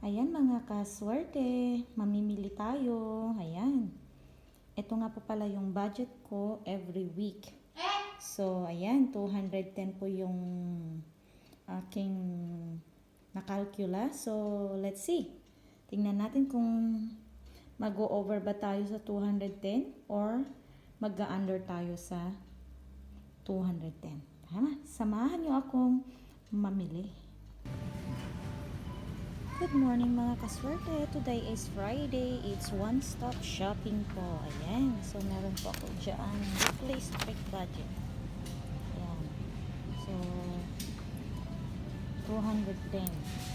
Ayan mga kaswerte, mamimili tayo. Ayan. Ito nga po pala yung budget ko every week. So, ayan, 210 po yung aking nakalkula. So, let's see. Tingnan natin kung mag-over ba tayo sa 210 or mag-under tayo sa 210. Tama, samahan niyo akong mamili. Good morning mga kaswerte. Today is Friday. It's one-stop shopping po. Ayan. So, meron po ako dyan weekly strict budget. Ayan. So, 210.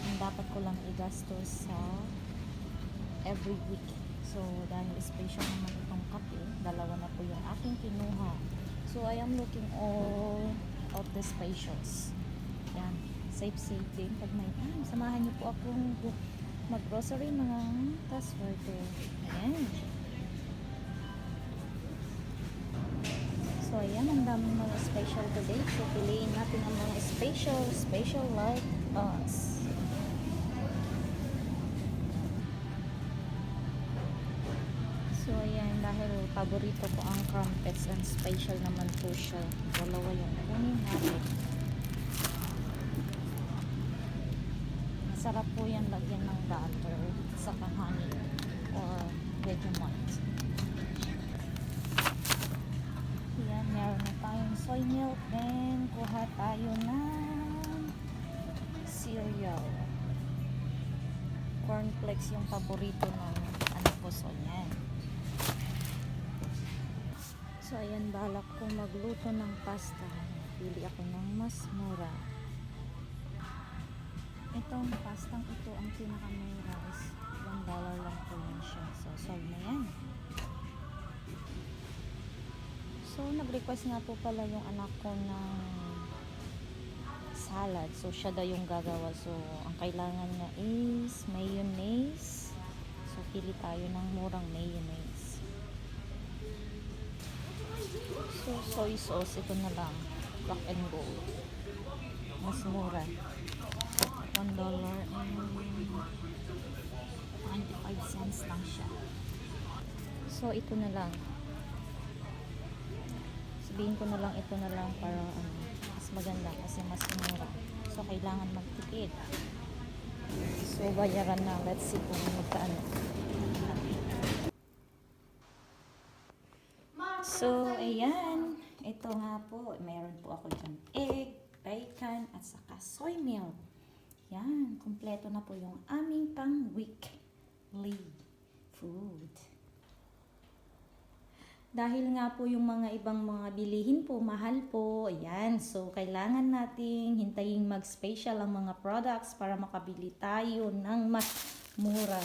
Ang dapat ko lang igastos sa every week. So, dahil special naman itong kape, dalawa na po yung aking kinuha. So, I am looking all of the specials. Yan. Safe, safe. Pag may time, samahan niyo po akong mag-grocery mga kaswerte. Ayan. So, ayan. Ang daming mga special today. So, piliin natin ang mga special, special like us. So, ayan, dahil paborito ko ang crumpets and special naman po siya. Dalawa yung kunin natin. Masarap po yan lagyan ng butter sa honey or Vegemite. Ayan, meron na tayong soy milk and kuha tayo ng cereal. Cornflakes yung paborito ng ano ko so yan. So, ayan, balak ko magluto ng pasta. Pili ako ng mas mura. Itong pastang ito, ang pinakamura is $1 lang po yan siya. So, solve na yan. So, nag-request nga po pala yung anak ko ng salad. So, siya daw yung gagawa. So, ang kailangan niya is mayonnaise. So, pili tayo ng murang mayonnaise. So, soy sauce, ito na lang. Black and gold. Mas mura. $1 and 95 cents lang siya. So, ito na lang. Sabihin ko na lang ito na lang para ano, mas maganda kasi mas mura. So, kailangan magtipid. So, bayaran na. Let's see kung magkaano. So, ayan. Ito nga po. Meron po ako dyan egg, bacon, at saka soy milk. Yan. Kompleto na po yung aming pang weekly food. Dahil nga po yung mga ibang mga bilihin po, mahal po. Ayan. So, kailangan nating hintayin mag-special ang mga products para makabili tayo ng mas mura.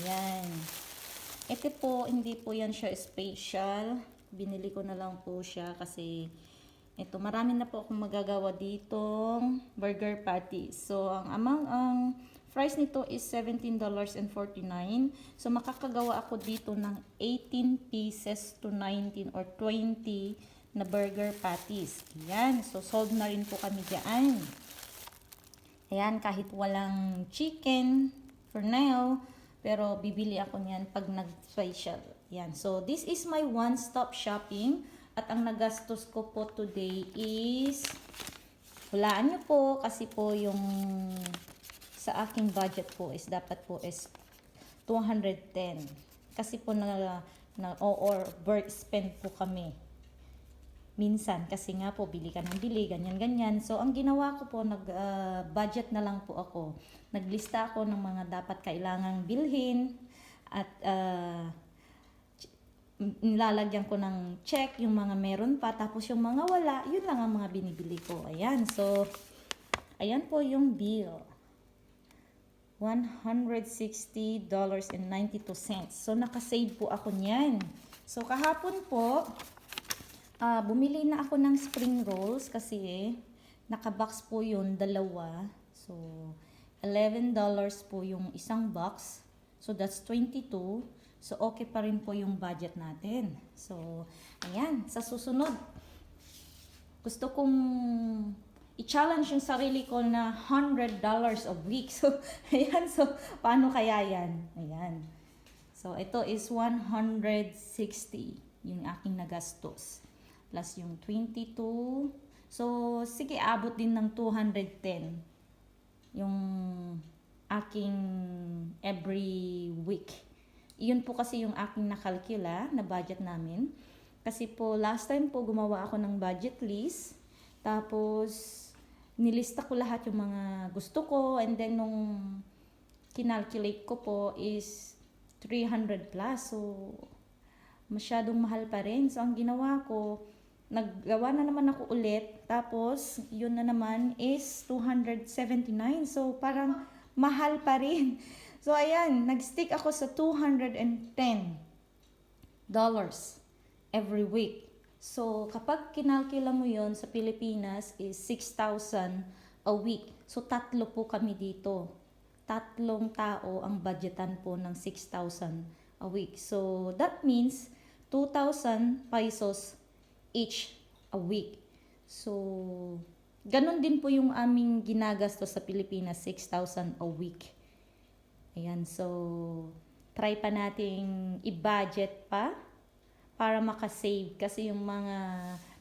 Ayan. Ito po, hindi po yan siya special. Binili ko na lang po siya kasi ito, marami na po akong magagawa ditong burger patty. So, ang amang ang price nito is $17.49. So, makakagawa ako dito ng 18 pieces to 19 or 20 na burger patties. Ayan. So, sold na rin po kami dyan. Ayan, kahit walang chicken for now, pero bibili ako niyan pag nag-special. Ayan. So, this is my one-stop shopping. At ang nagastos ko po today is, hulaan nyo po kasi po yung sa aking budget po is dapat po is 210. Kasi po na, na or spend po kami. Minsan kasi nga po bili ka ng bili ganyan ganyan. So ang ginawa ko po nag ah, budget na lang po ako. Naglista ako ng mga dapat kailangang bilhin at ch- nilalagyan ko ng check yung mga meron pa tapos yung mga wala yun lang ang mga binibili ko ayan so ayan po yung bill $160.92 so nakasave po ako niyan so kahapon po Ah, bumili na ako ng spring rolls kasi naka-box po yun, dalawa. So, $11 po yung isang box. So, that's 22. So, okay pa rin po yung budget natin. So, ayan, sa susunod, gusto kong i-challenge yung sarili ko na $100 a week. So, ayan. So, paano kaya yan? Ayan. So, ito is 160 yung aking nagastos. Plus yung 22. So, sige, abot din ng 210 yung aking every week. Iyon po kasi yung aking nakalkula na budget namin. Kasi po, last time po gumawa ako ng budget list. Tapos, nilista ko lahat yung mga gusto ko. And then, nung kinalculate ko po is 300 plus. So, masyadong mahal pa rin. So, ang ginawa ko, naggawa na naman ako ulit. Tapos, yun na naman is 279. So, parang mahal pa rin. So, ayan, nag-stick ako sa 210 dollars every week. So, kapag kinalkula mo yon sa Pilipinas is 6,000 a week. So, tatlo po kami dito. Tatlong tao ang budgetan po ng 6,000 a week. So, that means 2,000 pesos each a week. So, ganun din po yung aming ginagasto sa Pilipinas, 6,000 a week. Ayan, so, try pa nating i-budget pa para makasave. Kasi yung mga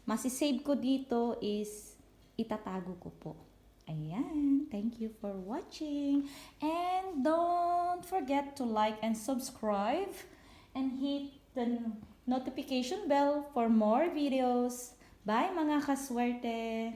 masisave ko dito is itatago ko po. Ayan, thank you for watching. And don't forget to like and subscribe and hit the notification bell for more videos. Bye mga kaswerte!